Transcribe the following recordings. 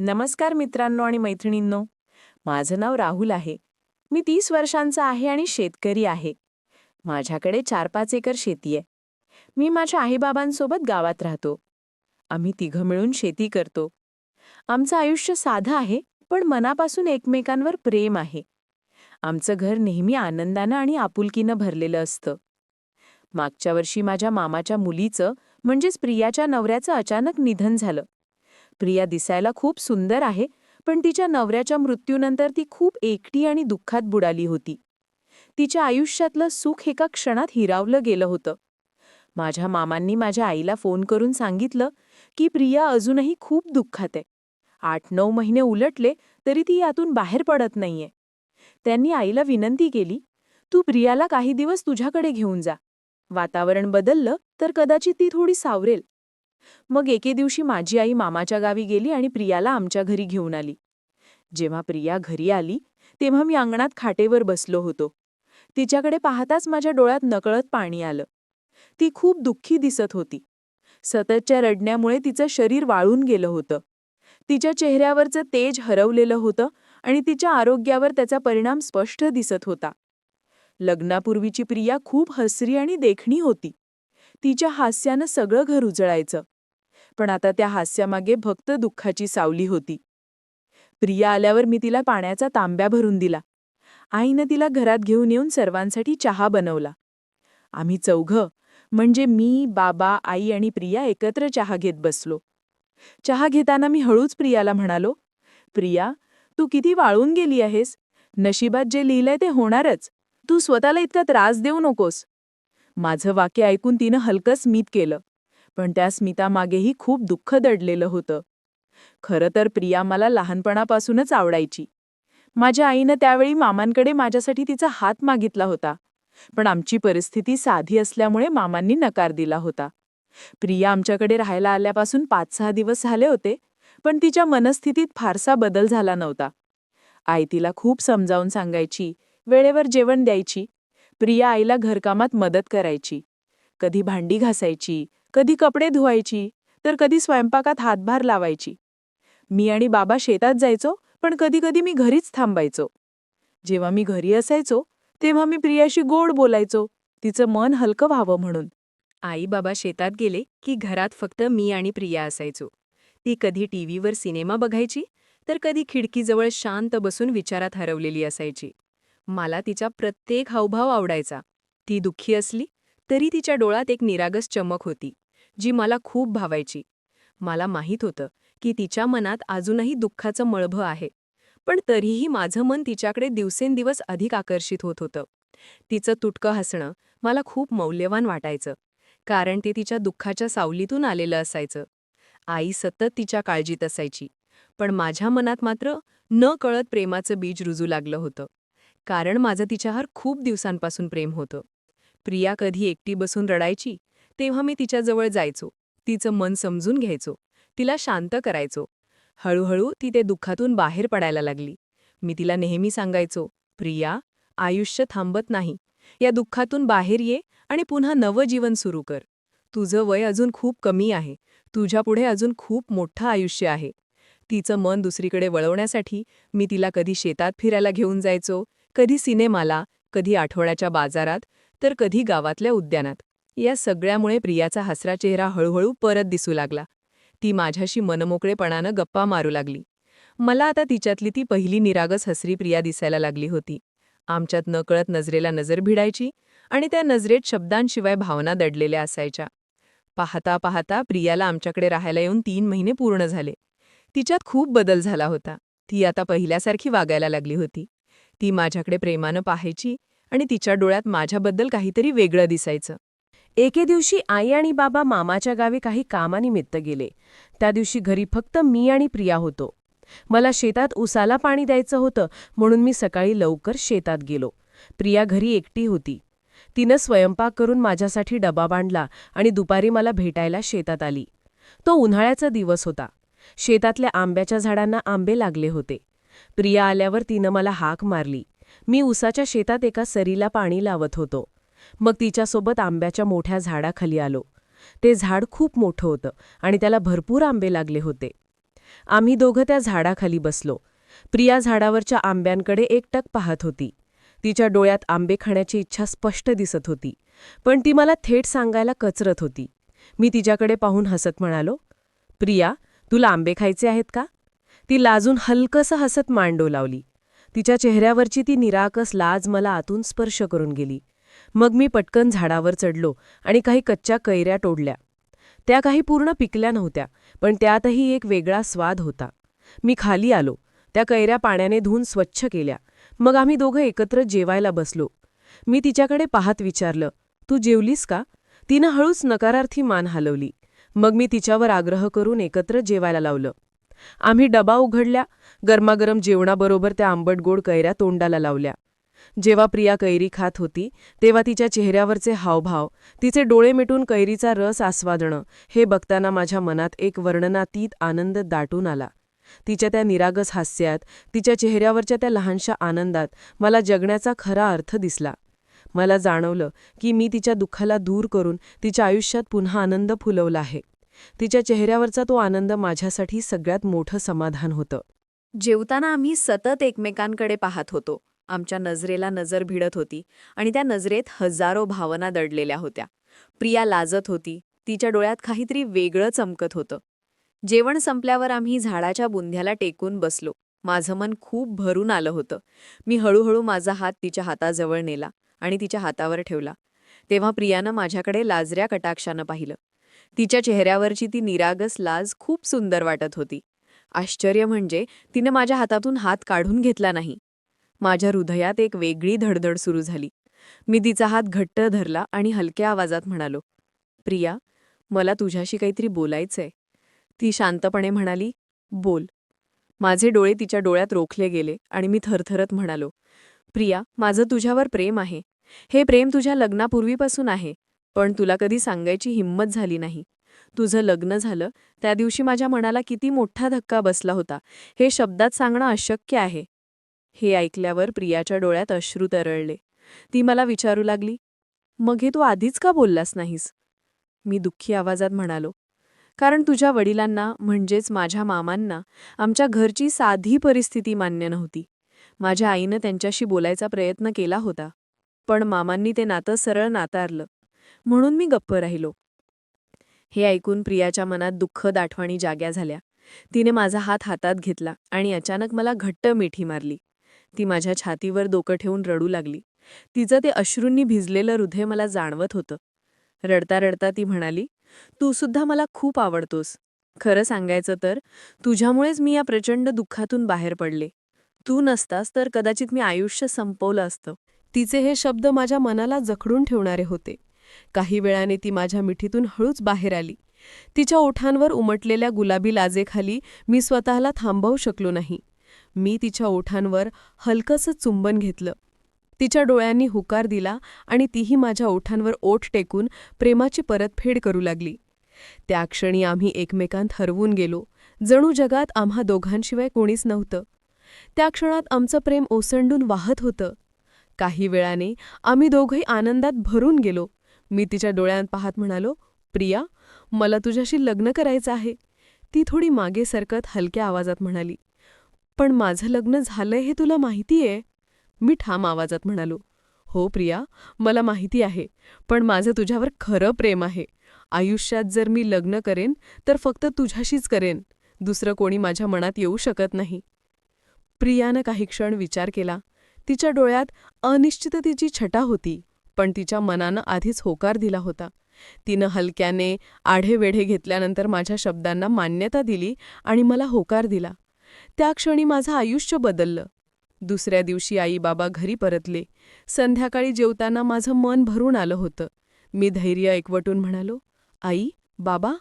नमस्कार मित्रांनो आणि मैत्रिणींनो. माझं नाव राहुल आहे. मी तीस वर्षांचा आहे आणि शेतकरी आहे. माझ्याकडे चार पाच एकर शेती आहे. मी माझ्या आईबाबांसोबत गावात राहतो. आम्ही तिघं मिळून शेती करतो. आमचं आयुष्य साधं आहे पण मनापासून एकमेकांवर प्रेम आहे. आमचं घर नेहमी आनंदानं आणि आपुलकीनं भरलेलं असतं. मागच्या वर्षी माझ्या मामाच्या मुलीचं म्हणजेच प्रियाच्या नवऱ्याचं अचानक निधन झालं. प्रिया दिसायला खूप सुंदर आहे पण तिच्या नवऱ्याच्या मृत्यूनंतर ती खूप एकटी आणि दुःखात बुडाली होती. तिच्या आयुष्यातलं सुख एका क्षणात हिरावलं गेलं होतं. माझ्या मामांनी माझ्या आईला फोन करून सांगितलं की प्रिया अजूनही खूप दुःखात आहे. आठ नऊ महिने उलटले तरी ती यातून बाहेर पडत नाहीये. त्यांनी आईला विनंती केली तू प्रियाला काही दिवस तुझ्याकडे घेऊन जा. वातावरण बदललं तर कदाचित ती थोडी सावरेल. मग एके दिवशी माझी आई मामाच्या गावी गेली आणि प्रियाला आमच्या घरी घेऊन आली. जेव्हा प्रिया घरी आली तेव्हा मी अंगणात खाटेवर बसलो होतो. तिच्याकडे पाहताच माझ्या डोळ्यात नकळत पाणी आलं. ती खूप दुःखी दिसत होती. सततच्या रडण्यामुळे तिचं शरीर वाळून गेलं होतं. तिच्या चेहऱ्यावरचं तेज हरवलेलं होतं आणि तिच्या आरोग्यावर त्याचा परिणाम स्पष्ट दिसत होता. लग्नापूर्वीची प्रिया खूप हसरी आणि देखणी होती. तिच्या हास्यानं सगळं घर उजळायचं. पण आता त्या हास्यामागे भक्त दुःखाची सावली होती. प्रिया आल्यावर मी तिला पाण्याचा तांब्या भरून दिला. आईनं तिला घरात घेऊन येऊन सर्वांसाठी चहा बनवला. आम्ही चौघं म्हणजे मी बाबा आई आणि प्रिया एकत्र चहा घेत बसलो. चहा घेताना मी हळूच प्रियाला म्हणालो प्रिया तू किती वाळून गेली आहेस? नशिबात जे लिहिलंय ते होणारच. तू स्वतःला इतका त्रास देऊ नकोस. माझं वाक्य ऐकून तिनं हलकं स्मित केलं. पण त्या स्मितामागेही खूप दुःख दडलेलं होतं. खरं तर प्रिया मला लहानपणापासूनच आवडायची. माझ्या आईनं त्यावेळी मामांकडे माझ्यासाठी तिचा हात मागितला होता. पण आमची परिस्थिती साधी असल्यामुळे मामांनी नकार दिला होता. प्रिया आमच्याकडे राहायला आल्यापासून पाच सहा दिवस झाले होते पण तिच्या मनस्थितीत फारसा बदल झाला नव्हता. आई तिला खूप समजावून सांगायची वेळेवर जेवण द्यायची प्रिया आईला घरकामात मदत करायची. कधी भांडी घासायची कधी कपडे धुवायची तर कधी स्वयंपाकात हातभार लावायची. मी आणि बाबा शेतात जायचो पण कधी कधी मी घरीच थांबायचो. जेव्हा मी घरी असायचो तेव्हा मी प्रियाशी गोड बोलायचो तिचं मन हलकं व्हावं म्हणून. आई बाबा शेतात गेले की घरात फक्त मी आणि प्रिया असायचो. ती कधी टीव्हीवर सिनेमा बघायची तर कधी खिडकीजवळ शांत बसून विचारात हरवलेली असायची. मला तिचा प्रत्येक हावभाव आवडायचा. ती दुःखी असली तरी तिच्या डोळ्यात एक निरागस चमक होती जी मला खूप भावायची. मला माहीत होतं की तिच्या मनात अजूनही दुःखाचं मळभं आहे पण तरीही माझं मन तिच्याकडे दिवसेंदिवस अधिक आकर्षित होत होतं. तिचं तुटकं हसणं मला खूप मौल्यवान वाटायचं कारण ते तिच्या दुःखाच्या सावलीतून आलेलं असायचं. आई सतत तिच्या काळजीत असायची पण माझ्या मनात मात्र न कळत प्रेमाचं बीज रुजू लागलं होतं. कारण माझं तिच्यावर खूप दिवसांपासून प्रेम होतं. प्रिया कधी एकटी बसून रडायची तेव्हा मी तिच्याजवळ जायचो. तिचं मन समजून घ्यायचो. तिला शांत करायचो. हळूहळू ती ते दुःखातून बाहेर पडायला लागली. मी तिला नेहमी सांगायचो प्रिया आयुष्य थांबत नाही. या दुःखातून बाहेर ये आणि पुन्हा नवं जीवन सुरू कर. तुझं वय अजून खूप कमी आहे. तुझ्यापुढे अजून खूप मोठं आयुष्य आहे. तिचं मन दुसरीकडे वळवण्यासाठी मी तिला कधी शेतात फिरायला घेऊन जायचो कधी सिनेमाला कधी आठवड्याच्या बाजारात तर कधी गावातल्या उद्यानात. या सगळ्यामुळे प्रियाचा हसरा चेहरा हळूहळू परत दिसू लागला. ती माझ्याशी मनमोकळेपणानं गप्पा मारू लागली. मला आता तिच्यातली ती पहिली निरागस हसरी प्रिया दिसायला लागली होती. आमच्यात नकळत नजरेला नजर भिडायची आणि त्या नजरेत शब्दांशिवाय भावना दडलेल्या असायच्या. पाहता पाहता प्रियाला आमच्याकडे राहायला येऊन तीन महिने पूर्ण झाले. तिच्यात खूप बदल झाला होता. ती आता पहिल्यासारखी वागायला लागली होती. ती माझ्याकडे प्रेमानं पाहायची आणि तिच्या डोळ्यात माझ्याबद्दल काहीतरी वेगळं दिसायचं. एके दिवशी आई आणि बाबा मामाच्या गावी काही कामानिमित्त गेले. त्या दिवशी घरी फक्त मी आणि प्रिया होतो. मला शेतात उसाला पाणी द्यायचं होतं म्हणून मी सकाळी लवकर शेतात गेलो. प्रिया घरी एकटी होती. तिनं स्वयंपाक करून माझ्यासाठी डबा बांधला आणि दुपारी मला भेटायला शेतात आली. तो उन्हाळ्याचा दिवस होता. शेतातल्या आंब्याच्या झाडांना आंबे लागले होते. प्रिया आल्यावर तिनं मला हाक मारली. मी उसाच्या शेतात एका सरीला पाणी लावत होतो. मग तिच्यासोबत आंब्याच्या मोठ्या झाडाखाली आलो. ते झाड खूप मोठं होतं आणि त्याला भरपूर आंबे लागले होते. आम्ही दोघं त्या झाडाखाली बसलो. प्रिया झाडावरच्या आंब्यांकडे एकटक पाहत होती. तिच्या डोळ्यात आंबे खाण्याची इच्छा स्पष्ट दिसत होती. पण ती मला थेट सांगायला कचरत होती. मी तिच्याकडे पाहून हसत म्हणालो प्रिया तुला आंबे खायचे आहेत का? ती लाजून हलकसं हसत मांडो लावली. तिच्या चेहऱ्यावरची ती निराकस लाज मला आतून स्पर्श करून गेली. मग मी पटकन झाडावर चढलो आणि काही कच्च्या कैऱ्या तोडल्या. त्या काही पूर्ण पिकल्या नव्हत्या पण त्यातही एक वेगळा स्वाद होता. मी खाली आलो. त्या कैऱ्या पाण्याने धुवून स्वच्छ केल्या. मग आम्ही दोघं एकत्र जेवायला बसलो. मी तिच्याकडे पाहत विचारलं तू जेवलीस का? तिनं हळूच नकारार्थी मान हलवली. मग मी तिच्यावर आग्रह करून एकत्र जेवायला लावलं. आम्ही डबा उघडल्या. गरमागरम जेवणाबरोबर त्या आंबट गोड कैऱ्या तोंडाला लावल्या. जेव्हा प्रिया कैरी खात होती तेव्हा तिच्या चेहऱ्यावरचे हावभाव तिचे डोळे मिटून कैरीचा रस आस्वादणं हे बघताना माझ्या मनात एक वर्णनातीत आनंद दाटून आला. तिच्या त्या निरागस हास्यात तिच्या चेहऱ्यावरच्या त्या लहानशा आनंदात मला जगण्याचा खरा अर्थ दिसला. मला जाणवलं की मी तिच्या दुःखाला दूर करून तिच्या आयुष्यात पुन्हा आनंद फुलवला आहे. तिच्या चेहऱ्यावरचा तो आनंद माझ्यासाठी सगळ्यात मोठं समाधान होतं. जेवताना आम्ही सतत एकमेकांकडे पाहत होतो. आमच्या नजरेला नजर भिडत होती आणि त्या नजरेत हजारो भावना दडलेल्या होत्या. प्रिया लाजत होती. तिच्या डोळ्यात काहीतरी वेगळं चमकत होतं. जेवण संपल्यावर आम्ही झाडाच्या बुंध्याला टेकून बसलो. माझं मन खूप भरून आलं होतं. मी हळूहळू माझा हात तिच्या हाताजवळ नेला आणि तिच्या हातावर ठेवला. तेव्हा प्रियानं माझ्याकडे लाजऱ्या कटाक्षानं पाहिलं. तिच्या चेहऱ्यावरची ती निरागस लाज खूप सुंदर वाटत होती. आश्चर्य म्हणजे तिनं माझ्या हातातून हात काढून घेतला नाही. माझ्या हृदयात एक वेगळी धडधड सुरू झाली. मी तिचा हात घट्ट धरला आणि हलक्या आवाजात म्हणालो प्रिया मला तुझ्याशी काहीतरी बोलायचंय. ती शांतपणे म्हणाली बोल. माझे डोळे तिच्या डोळ्यात रोखले गेले आणि मी थरथरत म्हणालो प्रिया माझं तुझ्यावर प्रेम आहे. हे प्रेम तुझ्या लग्नापूर्वीपासून आहे. पण तुला कधी सांगायची हिंमत झाली नाही. तुझं लग्न झालं त्या दिवशी माझ्या मनाला किती मोठा धक्का बसला होता. हे शब्दात सांगणं अशक्य आहे. हे ऐकल्यावर प्रियाच्या डोळ्यात अश्रू तरळले. ती मला विचारू लागली मग हे तू आधीच का बोललास नाहीस? मी दुःखी आवाजात म्हणालो कारण तुझ्या वडिलांना म्हणजेच माझ्या मामांना आमच्या घरची साधी परिस्थिती मान्य नव्हती. माझ्या आईनं त्यांच्याशी बोलायचा प्रयत्न केला होता. पण मामांनी ते नातं सरळ नातारलं. म्हणून मी गप्प राहिलो. हे ऐकून प्रियाच्या मनात दुःखद आठवणी जाग्या झाल्या. तिने माझा हात हातात घेतला आणि अचानक मला घट्ट मिठी मारली. ती माझ्या छातीवर डोकं ठेवून रडू लागली. तिचं ते अश्रूंनी भिजलेलं हृदय मला जाणवत होतं. रडता रडता ती म्हणाली तू सुद्धा मला खूप आवडतोस. खरं सांगायचं तर तुझ्यामुळेच मी या प्रचंड दुःखातून बाहेर पडले. तू नसतास तर कदाचित मी आयुष्य संपवलं असतं. तिचे हे शब्द माझ्या मनाला जखडून ठेवणारे होते. काही वेळाने ती माझ्या मिठीतून हळूच बाहेर आली. तिच्या ओठांवर उमटलेल्या गुलाबी लाजेखाली मी स्वतःला थांबवू शकलो नाही. मी तिच्या ओठांवर हलकंसं चुंबन घेतलं. तिच्या डोळ्यांनी हुकार दिला आणि तीही माझ्या ओठांवर ओठ टेकून प्रेमाची परतफेड करू लागली. त्या क्षणी आम्ही एकमेकांत हरवून गेलो. जणू जगात आम्हा दोघांशिवाय कोणीच नव्हतं. त्या क्षणात आमचं प्रेम ओसंडून वाहत होतं. काही वेळाने आम्ही दोघंही आनंदात भरून गेलो. मी तिच्या डोळ्यांत पाहत म्हणालो प्रिया मला तुझ्याशी लग्न करायचं आहे. ती थोडी मागे सरकत हलक्या आवाजात म्हणाली पण माझं लग्न झालंय हे तुला माहितीये? मी ठाम आवाजात म्हणालो हो प्रिया मला माहिती आहे पण माझं तुझ्यावर खरं प्रेम आहे. आयुष्यात जर मी लग्न करेन तर फक्त तुझ्याशीच करेन. दुसरं कोणी माझ्या मनात येऊ शकत नाही. प्रियानं काही क्षण विचार केला. तिच्या डोळ्यात अनिश्चिततेची छटा होती. पण तिच्या मनानं आधीच होकार दिला होता. तिनं हलक्याने आढेवेढे घेतल्यानंतर माझ्या शब्दांना मान्यता दिली आणि मला होकार दिला. त्या क्षणी माझं आयुष्य बदललं. दुसऱ्या दिवशी आई बाबा घरी परतले. संध्याकाळी जेवताना माझं मन भरून आलं होतं. मी धैर्य एकवटून म्हणालो आई बाबा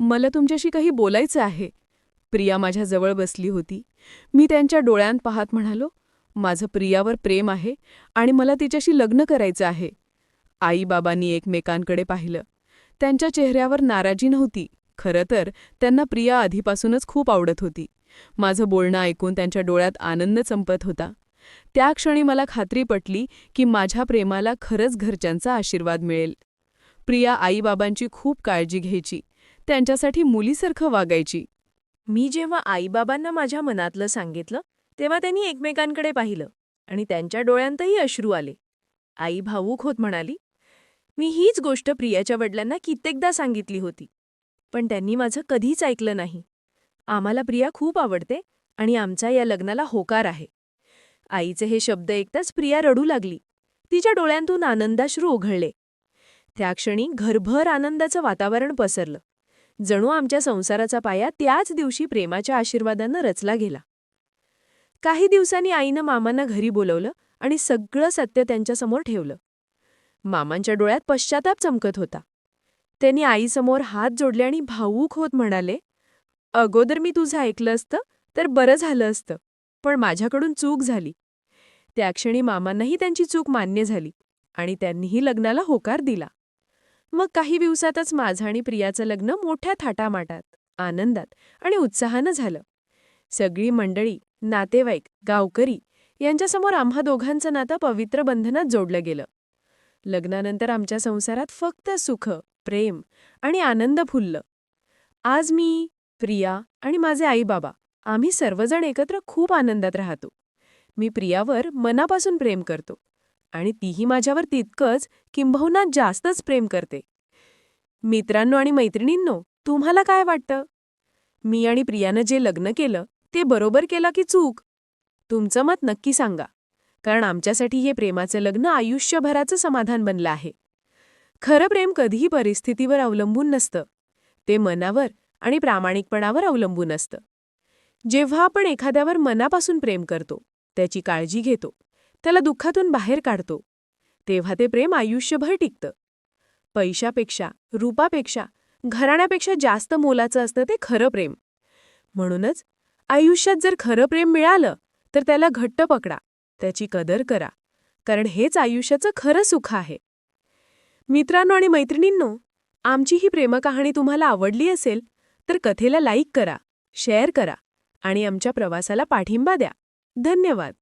मला तुमच्याशी काही बोलायचं आहे. प्रिया माझ्या जवळ बसली होती. मी त्यांच्या डोळ्यांत पाहत म्हणालो माझं प्रियावर प्रेम आहे आणि मला तिच्याशी लग्न करायचं आहे. आईबाबांनी एकमेकांकडे पाहिलं. त्यांच्या चेहऱ्यावर नाराजी नव्हती. खरं तर त्यांना प्रिया आधीपासूनच खूप आवडत होती. माझं बोलणं ऐकून त्यांच्या डोळ्यात आनंद चंपत होता. त्या क्षणी मला खात्री पटली की माझ्या प्रेमाला खरंच घरच्यांचा आशीर्वाद मिळेल. प्रिया आईबाबांची खूप काळजी घ्यायची. त्यांच्यासाठी मुलीसारखं वागायची. मी जेव्हा आईबाबांना माझ्या मनातलं सांगितलं तेव्हा त्यांनी एकमेकांकडे पाहिलं आणि त्यांच्या डोळ्यांतही अश्रू आले. आई भावूक होत म्हणाली मी हीच गोष्ट प्रियाच्या वडिलांना कित्येकदा सांगितली होती पण त्यांनी माझं कधीच ऐकलं नाही. आम्हाला प्रिया खूप आवडते आणि आमचा या लग्नाला होकार आहे. आईचे हे शब्द ऐकताच प्रिया रडू लागली. तिच्या डोळ्यांतून आनंदाश्रू उघडले. त्या क्षणी घरभर आनंदाचं वातावरण पसरलं. जणू आमच्या संसाराचा पाया त्याच दिवशी प्रेमाच्या आशीर्वादानं रचला गेला. काही दिवसांनी आईनं मामांना घरी बोलवलं आणि सगळं सत्य त्यांच्यासमोर ठेवलं. मामांच्या डोळ्यात पश्चाताप चमकत होता. त्यांनी आईसमोर हात जोडले आणि भावूक होत म्हणाले अगोदर मी तुझं ऐकलं असतं तर बरं झालं असतं पण माझ्याकडून चूक झाली त्या क्षणी मामांनाही त्यांची चूक मान्य झाली आणि त्यांनीही लग्नाला होकार दिला. मग काही दिवसातच माझं आणि प्रियाचं लग्न मोठ्या थाटामाटात आनंदात आणि उत्साहानं झालं. सगळी मंडळी नातेवाईक गावकरी यांच्यासमोर आम्हा दोघांचं नातं पवित्र बंधनात जोडलं गेलं. लग्नानंतर आमच्या संसारात फक्त सुख प्रेम आणि आनंद फुललं. आज मी प्रिया आणि माझे आईबाबा आम्ही सर्वजण एकत्र खूप आनंदात राहतो. मी प्रियावर मनापासून प्रेम करतो आणि तीही माझ्यावर तितकंच किंबहुना जास्तच प्रेम करते. मित्रांनो आणि मैत्रिणींनो तुम्हाला काय वाटतं? मी आणि प्रियानं जे लग्न केलं ते बरोबर केलं की चूक? तुमचं मत नक्की सांगा. कारण आमच्यासाठी हे प्रेमाचं लग्न आयुष्यभराचं समाधान बनलं आहे. खरं प्रेम कधीही परिस्थितीवर अवलंबून नसतं. ते मनावर आणि प्रामाणिकपणावर अवलंबून असतं. जेव्हा आपण एखाद्यावर मनापासून प्रेम करतो त्याची काळजी घेतो त्याला दुःखातून बाहेर काढतो तेव्हा ते प्रेम आयुष्यभर टिकतं. पैशापेक्षा रूपापेक्षा घराण्यापेक्षा जास्त मोलाचं असतं ते खरं प्रेम. म्हणूनच आयुष्यात जर खरं प्रेम मिळालं तर त्याला घट्ट पकडा. त्याची कदर करा. कारण हेच आयुष्याचं खरं सुख आहे. मित्रांनो आणि मैत्रिणींनो आमची ही प्रेमकहाणी तुम्हाला आवडली असेल तर कथेला लाईक करा शेअर करा आणि आमच्या प्रवासाला पाठिंबा द्या. धन्यवाद.